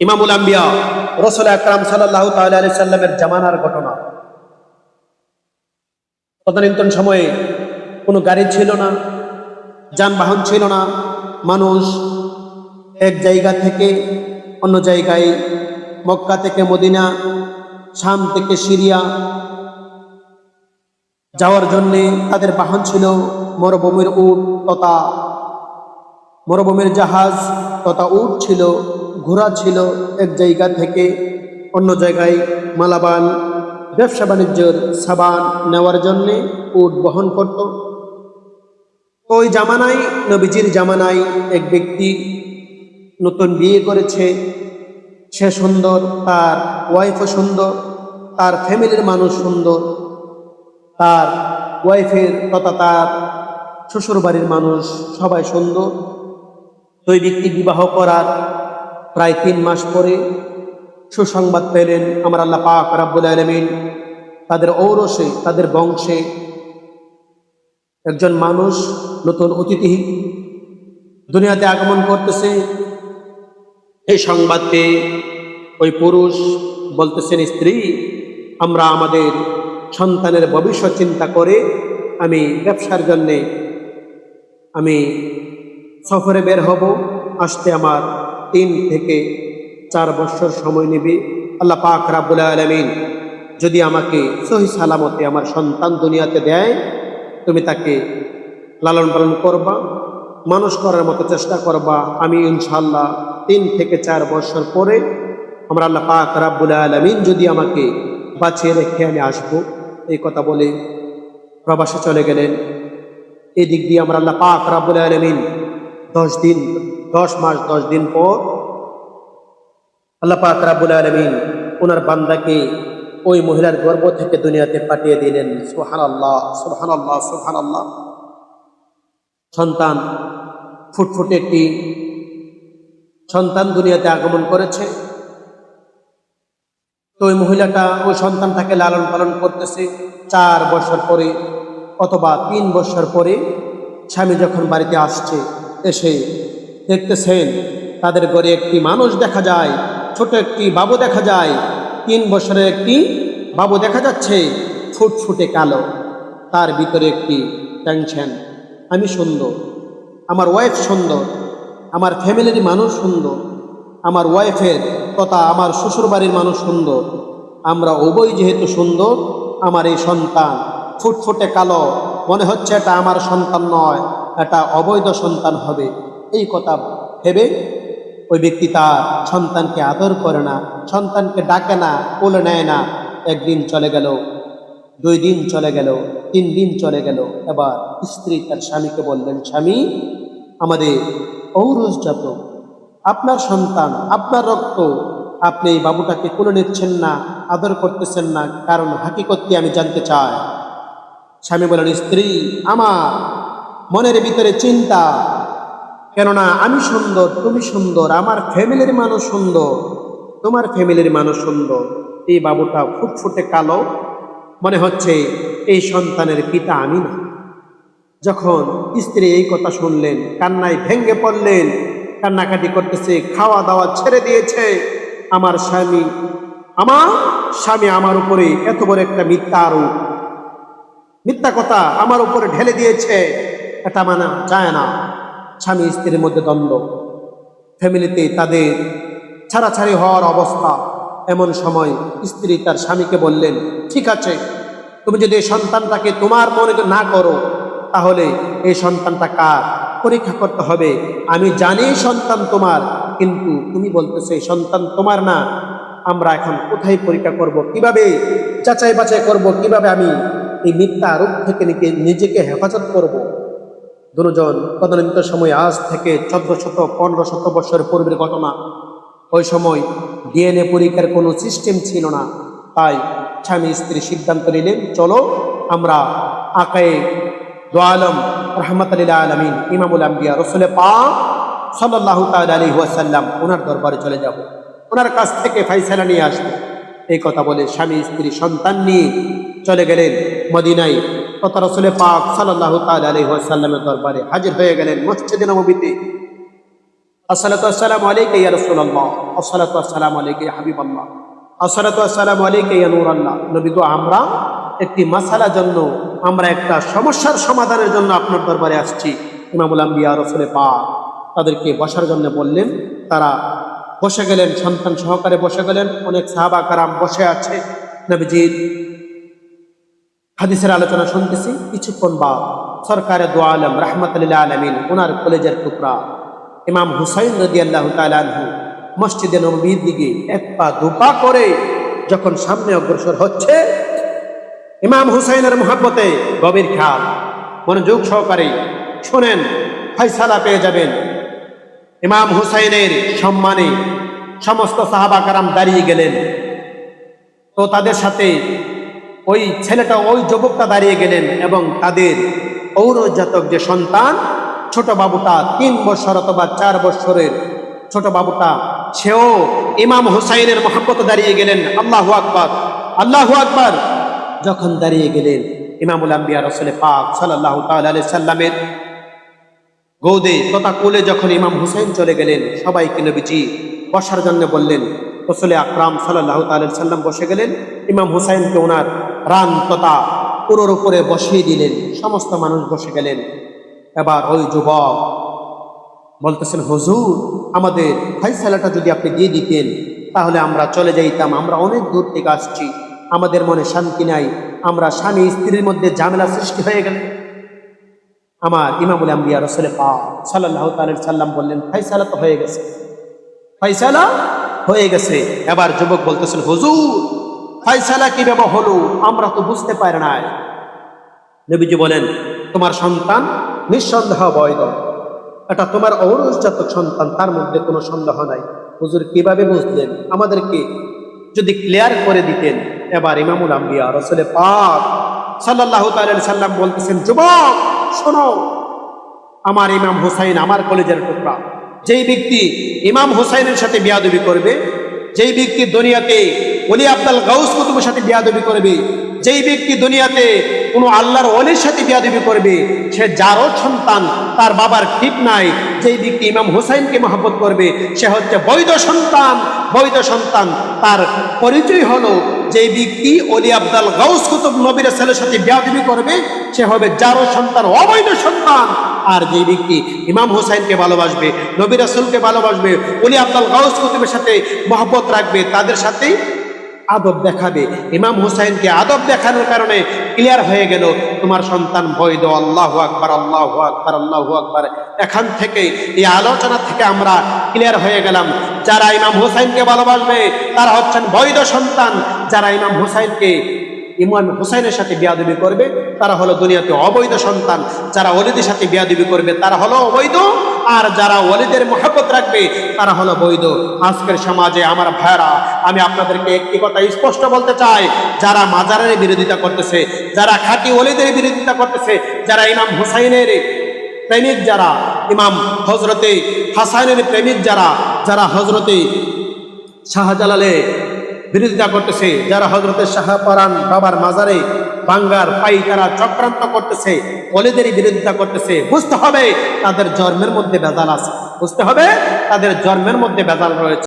ইমামুল আম্বিয়া, রসুল আকরাম সাল্লাহ তালি সাল্লামের জামানার ঘটনা। তদানীন্তন সময়ে কোনো গাড়ি ছিল না, যানবাহন ছিল না, মানুষ এক জায়গা থেকে অন্য জায়গায়, মক্কা থেকে মদিনা, শাম থেকে সিরিয়া যাওয়ার জন্যে তাদের বাহন ছিল মরুভূমির উট তথা মরুভূমির জাহাজ তথা উট ছিল ঘোড়া ছিল এক জায়গা থেকে অন্য জায়গায় মালাবান, ব্যবসা বাণিজ্যের সাবান নেওয়ার জন্যে উট বহন করত। ওই জামানায়, নবীজির জামানায় এক ব্যক্তি নতুন বিয়ে করেছে। সে সুন্দর, তার ওয়াইফও সুন্দর, তার ফ্যামিলির মানুষ সুন্দর, তার ওয়াইফের তথা তার শ্বশুর বাড়ির মানুষ সবাই সুন্দর। ওই ব্যক্তি বিবাহ করার প্রায় তিন মাস পরে সুসংবাদ পেলেন আমার আল্লাহ পাক রাব্বুল আলমিন। তাদের ঔরসে, তাদের বংশে একজন মানুষ, নতুন অতিথি দুনিয়াতে আগমন করতেছে। এই সংবাদ পেয়ে ওই পুরুষ বলতেছেন, স্ত্রী, আমরা আমাদের সন্তানের ভবিষ্যৎ চিন্তা করে আমি ব্যবসার জন্যে আমি সফরে বের হব। আসতে আমার তিন থেকে চার বছর সময় নেবে। আল্লাহ পাক রাবুল আলমিন যদি আমাকে সহি সালামতে আমার সন্তান দুনিয়াতে দেয়, তুমি তাকে লালন পালন করবা, মানুষ করার মতো চেষ্টা করবা। আমি ইনশাল্লাহ তিন থেকে চার বছর পরে আমরা আল্লাহ পাক রাব্বুল আলমিন যদি আমাকে বাঁচিয়ে রেখে আমি আসব। এই কথা বলে প্রবাসে চলে গেলেন। এদিক দিয়ে আমরা আল্লাহ পাক রাব্বুল আলমিন দশ দিন দশ মাস, দশ দিন পর আল্লাহ পাক রাব্বুল আলমিন ওনার বান্দাকে ওই মহিলার গর্ব থেকে দুনিয়াতে পাঠিয়ে দিলেন। সুহান আল্লাহ সুহান আল্লাহ সুহান আল্লাহ সন্তান ফুটফুটে একটি সন্তান দুনিয়াতে আগমন করেছে। তো ওই মহিলাটা, ওই সন্তানটাকে লালন পালন করতেছে। চার বছর পরে অথবা তিন বছর পরে স্বামী যখন বাড়িতে আসছে, এসে দেখতেছেন, তাদের ঘরে একটি মানুষ দেখা যায়, ছোট একটি বাবু দেখা যায়, তিন বছরের একটি বাবু দেখা যাচ্ছে ফুটফুটে কালো, তার ভিতরে একটি টেনশন আমি সুন্দর, আমার ওয়াইফ সুন্দর, আমার ফ্যামিলির মানুষ সুন্দর, আমার ওয়াইফের তথা আমার শ্বশুরবাড়ির মানুষ সুন্দর, আমরা উভয় যেহেতু সুন্দর, আমার এই সন্তান ফুটফুটে কালো, মনে হচ্ছে এটা আমার সন্তান নয়, এটা অবৈধ সন্তান হবে। এই কথা ভেবে ওই ব্যক্তি তার সন্তানকে আদর করে না, সন্তানকে ডাকে না, কোলে নেয় না। একদিন চলে গেল, দুই দিন চলে গেল, তিন দিন চলে গেল। এবার স্ত্রী তার স্বামীকে বললেন, স্বামী, আমাদের ঔরসজাত আপনার সন্তান, আপনার রক্ত, আপনি এই বাবুটাকে কোলে নিচ্ছেন না, আদর করতেছেন না, কারণ হাকিকতটি আমি জানতে চাই। স্বামী বলেন স্ত্রী, আমার মনের ভিতরে চিন্তা কেননা আমি সুন্দর, তুমি সুন্দর, আমার ফ্যামিলির মানুষ সুন্দর, তোমার ফ্যামিলির মানুষ সুন্দর। এই বাবুটা ফুটফুটে কালো, মনে হচ্ছে এই সন্তানের পিতা আমি না। যখন স্ত্রী এই কথা শুনলেন, কান্নায় ভেঙ্গে পড়লেন, কান্নাকাটি করতেছে, খাওয়া দাওয়া ছেড়ে দিয়েছে, আমার স্বামী আমার স্বামী আমার উপরে এত বড় একটা মিথ্যা আরোপ, মিথ্যা কথা আমার উপরে ঢেলে দিয়েছে, এটা মানা যায় না। স্বামী স্ত্রীর মধ্যে দ্বন্দ্ব। ফ্যামিলিতে তাদের ছাড়াছাড়ি হওয়ার অবস্থা এমন সময় স্ত্রী তার স্বামীকে বললেন, ঠিক আছে, তুমি যদি এই সন্তানটাকে তোমার মনে না করো, তাহলে এই সন্তানটা কার? পরীক্ষা করতে হবে। আমি জানি সন্তান তোমার, কিন্তু তুমি বলতেছো এই সন্তান তোমার না। আমরা এখন কোথায় পরীক্ষা করব? কীভাবে যাচাই বাছাই করব? কীভাবে আমি এই মিথ্যা আরোপ থেকে নিজে- নিজেকে হেফাজত করব? দুজন তদানীন্ত সময় আজ থেকে চোদ্দ শত, পনেরো শত বছর পূর্বের ঘটনা। ওই সময় ডিএনএ পরীক্ষার কোনো সিস্টেম ছিল না। তাই স্বামী স্ত্রী সিদ্ধান্ত নিলেন, চলো আমরা আকায়ে দোয়ালম রহমত আলিল্লা আলমিন ইমামুল আম্বিয়া, রসুলে পা সাল্লাহ তাল ওয়াসাল্লাম ওনার দরবারে চলে যাব। ওনার কাছ থেকে ফাইসালা নিয়ে আসব। এই কথা বলে স্বামী স্ত্রী সন্তান নিয়ে চলে গেলেন মদিনায়। তথা রসুলে পাক সাল্লাহ তাল আলী ওয়াসাল্লামের দরবারে হাজির হয়ে গেলেন মসজিদে নবীতে আসসালাতু আসসালামু আলাইকা ইয়া রাসূলুল্লাহ। আসসালাতু আসসালামু আলাইকা ইয়া হাবিবাল্লাহ। আসসালাতু আসসালামু আলাইকা ইয়া নূরাল্লাহ। নবী গো, আমরা একটি মাসালা জন্য, আমরা একটা সমস্যার সমাধানের জন্য আপনার দরবারে আসছি। ইমামুল আম্বিয়া রসুলে পাক তাদেরকে বসার জন্য বললেন, তারা বসে গেলেন, সন্তান সহকারে বসে গেলেন। অনেক সাহাবা কারাম বসে আছে। নবীজির হাদিসের আলোচনা শুনতেছি, কিছুক্ষণ বাদ সরকারে দোয়া আলম রহমতুল্লাহ আলমিন ওনার কলেজের টুকরা। ইমাম হুসাইন রদি আল্লাহ তালু মসজিদে নবীর দিকে এক পা দুপা করে যখন সামনে অগ্রসর হচ্ছে, ইমাম হুসাইনের মহাব্বতে গভীর খেয়াল, মনোযোগ সহকারে শোনেন, ফয়সালা পেয়ে যাবেন। ইমাম হুসাইনের সম্মানে সমস্ত সাহাবা কারাম দাঁড়িয়ে গেলেন। তো তাদের সাথে ওই ছেলেটা ওই যুবকটা দাঁড়িয়ে গেলেন এবং তাদের ঔরজাতক যে সন্তান, ছোট বাবুটা তিন বছর অথবা চার বছরের ছোট বাবুটা, সেও ইমাম হুসাইনের মহাব্বত দাঁড়িয়ে গেলেন। আল্লাহু আকবার আল্লাহু আকবার। যখন দাঁড়িয়ে গেলেন, ইমামুল আম্বিয়া রসুল পাক সাল্লাহ তাল্লাহ সাল্লামের গৌদে তথা কোলে যখন ইমাম হুসাইন চলে গেলেন, সবাইকে নবীজি বসার জন্য বললেন, রসুল আকরাম সাল্লাহ তাল্লাহ সাল্লাম বসে গেলেন। ইমাম হুসাইনকে ওনার রান তথা উপরে বসিয়ে দিলেন, সমস্ত মানুষ বসে গেলেন। এবার ওই যুবক বলতেছেন, হুজুর, আমাদের ফাইসালাটা যদি আপনি দিয়ে দিতেন, তাহলে আমরা চলে যাইতাম, আমরা অনেক দূর থেকে আসছি, আমাদের মনে শান্তি নাই, আমরা স্বামী স্ত্রীর মধ্যে ঝামেলা সৃষ্টি হয়ে গেল। আমার ইমামুল আম্বিয়া রসুল পা সাল্লাহ সাল্লাম বললেন ফাইসালা তো হয়ে গেছে ফাইসালা হয়ে গেছে। এবার যুবক বলতেছেন, হুজুর ফাইসালা কীভাবে হলো, আমরা তো বুঝতে পারি না নবীজি বলেন, তোমার সন্তান নিঃসন্দেহ বৈধ। এটা তোমার ঔরসজাতক সন্তান, তার মধ্যে কোনো সন্দেহ নাই। হুজুর কীভাবে বুঝলেন? আমাদেরকে যদি ক্লিয়ার করে দিতেন। এবার ইমামুল আম্বিয়া রসুলে পাক সাল্লাহ সাল্লাম বলতেছেন, যুবক, শোনো, আমার ইমাম হুসাইন আমার কলেজের টুকরা। যেই ব্যক্তি ইমাম হুসাইনের সাথে বিয়াদবি করবে যেই ব্যক্তি দুনিয়াতে অলি আব্দাল গাউস কুতুবের সাথে বিয়াদবি করবে, যেই ব্যক্তি দুনিয়াতে কোনো আল্লাহর অলির সাথে বিয়াদবি করবে, সে যারও সন্তান, তার বাবার ঠিক নাই, যেই ব্যক্তি ইমাম হুসাইনকে মহাব্বত করবে, সে হচ্ছে বৈধ সন্তান। বৈধ সন্তান, তার পরিচয় হলো যেই ব্যক্তি অলি আব্দাল গাউস কুতুব নবীর ছেলের সাথে বিয়াদবি করবে, সে হবে যারও সন্তান, অবৈধ সন্তান। আর যে ব্যক্তি ইমাম হুসাইনকে ভালোবাসবে, নবী রাসুলকে ভালোবাসবে উনি আব্দুল গাউস কুতুবের সাথে মহব্বত রাখবে, তাদের সাথেই আদব দেখাবে। ইমাম হুসাইনকে আদব দেখানোর কারণে ক্লিয়ার হয়ে গেল, তোমার সন্তান বৈধ, আল্লাহ আকবার আল্লাহ আকবার আল্লাহ আকবার। এখান থেকে, এই আলোচনা থেকে আমরা ক্লিয়ার হয়ে গেলাম। যারা ইমাম হুসাইনকে ভালোবাসবে, তারা হচ্ছেন বৈধ সন্তান। যারা ইমাম হুসাইনকে, ইমাম হুসাইনের সাথে বিয়াদবি করবে, তারা হলো দুনিয়াতে অবৈধ সন্তান। যারা অলিদের সাথে বিয়াদবি করবে, তারা হলো অবৈধ। আর যারা অলিদের মহাপত রাখবে, তারা হলো বৈধ। আজকের সমাজে আমার ভাইরা আমি আপনাদেরকে একটি কথা স্পষ্ট বলতে চাই। যারা মাজারের বিরোধিতা করতেছে, যারা খাঁটি অলিদের বিরোধিতা করতেছে, যারা ইমাম হুসাইনের প্রেমিক যারা, ইমাম হজরতে হাসাইনের প্রেমিক যারা যারা হজরতে শাহজালালে বিরোধিতা করতেছে, যারা হজরতের শাহপারান বাবার মাজারে বাঙ্গার পাই তারা চক্রান্ত করতেছে অলিদেরই বিরোধিতা করতেছে, বুঝতে হবে তাদের জন্মের মধ্যে বেজাল আছে। বুঝতে হবে তাদের জন্মের মধ্যে বেজাল রয়েছে।